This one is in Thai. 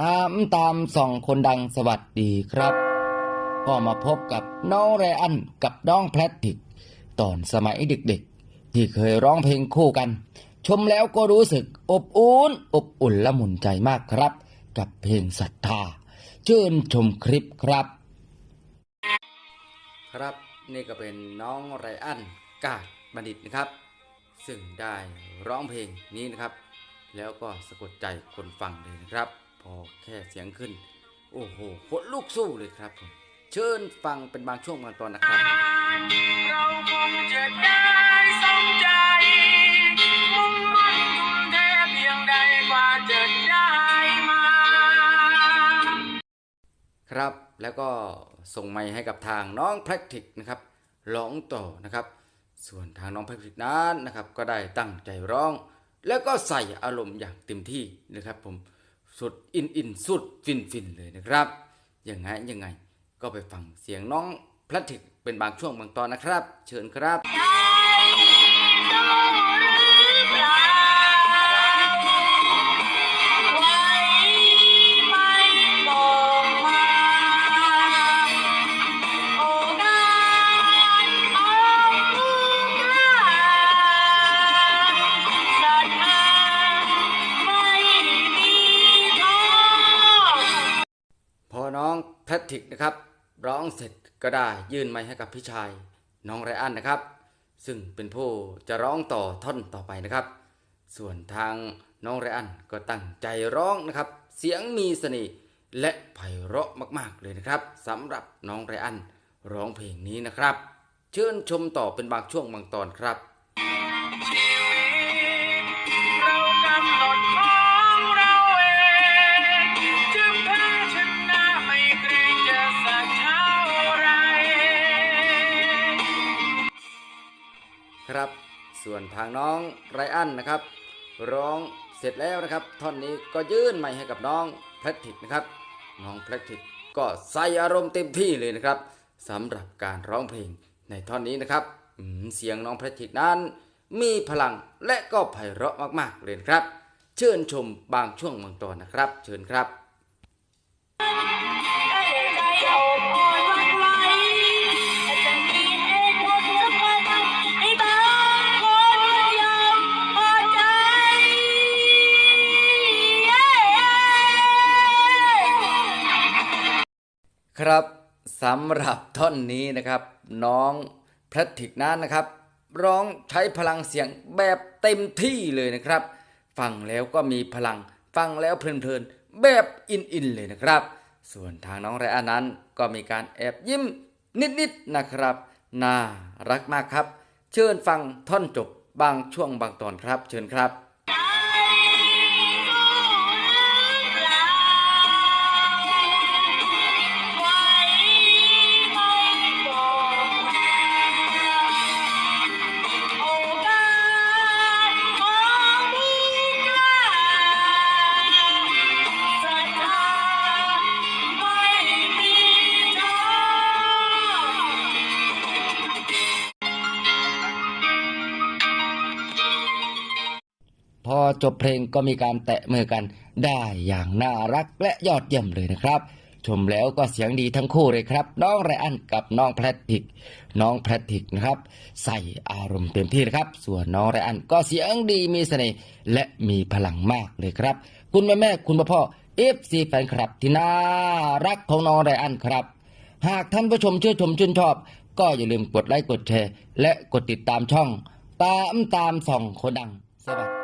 ตามตามส่องคนดังสวัสดีครับ ก็มาพบกับน้องไรอันกับน้องแพลตติก ตอนสมัยเด็กๆ ที่เคยร้องเพลงคู่กัน ชมแล้วก็รู้สึกอบอุ่นอบอุ่นละมุนใจมากครับ กับเพลงศรัทธาเชิญชมคลิปครับ ครับนี่ก็เป็นน้องไรอันกาดบัณฑิตนะครับ ซึ่งได้ร้องเพลงนี้นะครับ แล้วก็สะกดใจคนฟังเลยนะครับ พอแค่เสียงขึ้น โอ้โหขนลุกสู้เลยครับผมเชิญฟังเป็นบางช่วงบางตอนนะครับเราคงจะได้สมใจมุ่งมั่นทุ่มเทเพียงใดกว่าจะได้มา ครับแล้วก็ส่งไมค์ให้กับทางน้อง practice นะครับร้องต่อนะครับ ส่วนทางน้อง practice นั้นนะครับ ก็ได้ตั้งใจร้อง แล้วก็ใส่อารมณ์อย่างเต็มที่นะครับผม สุดอินอินสุดฟินฟินเลยนะครับ ยังไงยังไง ก็ไปฟังเสียงน้องพลาสติกเป็นบางช่วงบางตอนนะครับ เชิญครับ พทริกนะครับ ร้องเสร็จก็ได้ยื่นไมค์ให้กับพี่ชายน้องไรอันนะครับ ซึ่งเป็นผู้จะร้องต่อท่อนต่อไปนะครับ ส่วนทางน้องไรอันก็ตั้งใจร้องนะครับ เสียงมีเสน่ห์และไพเราะมากๆเลยนะครับสำหรับน้องไรอันร้องเพลงนี้นะครับ เชิญชมต่อเป็นบางช่วงบางตอนครับ ครับ ส่วนทางน้องไรอันนะครับ ร้องเสร็จแล้วนะครับ ท่อนนี้ก็ยื่นไมค์ให้กับน้องแพทริกนะครับ น้องแพทริกก็ใส่อารมณ์เต็มที่เลยนะครับสำหรับการร้องเพลงในท่อนนี้นะครับเสียงน้องแพทริกนั้น มีพลังและก็ไพเราะมากๆเลยครับ เชิญชมบางช่วงบางตอนนะครับ เชิญครับ ครับสำหรับท่อนนี้นะครับ น้องพระถิกนั้นนะครับ ร้องใช้พลังเสียงแบบเต็มที่เลยนะครับ ฟังแล้วก็มีพลังฟังแล้วเพลินๆแบบอินๆเลยนะครับ ส่วนทางน้องไรอานั้นก็มีการแอบยิ้มนิดๆนะครับ น่ารักมากครับ เชิญฟังท่อนจบบางช่วงบางตอนครับ เชิญครับ จบเพลงก็มีการแตะมือกันได้อย่างน่ารักและยอดเยี่ยมเลยนะครับ ชมแล้วก็เสียงดีทั้งคู่เลยครับ น้องไรอันกับน้องแพทริก น้องแพทริกนะครับ ใส่อารมณ์เต็มที่นะครับ ส่วนน้องไรอันก็เสียงดีมีเสน่ห์และมีพลังมากเลยครับ คุณแม่แม่คุณพ่อพ่อเอฟซีแฟนคลับที่น่ารักของน้องไรอันครับ หากท่านผู้ชมชื่นชมชื่นชอบ ก็อย่าลืมกดไลค์กดแชร์และกดติดตามช่อง ตามตามส่องคนดังสวัสดี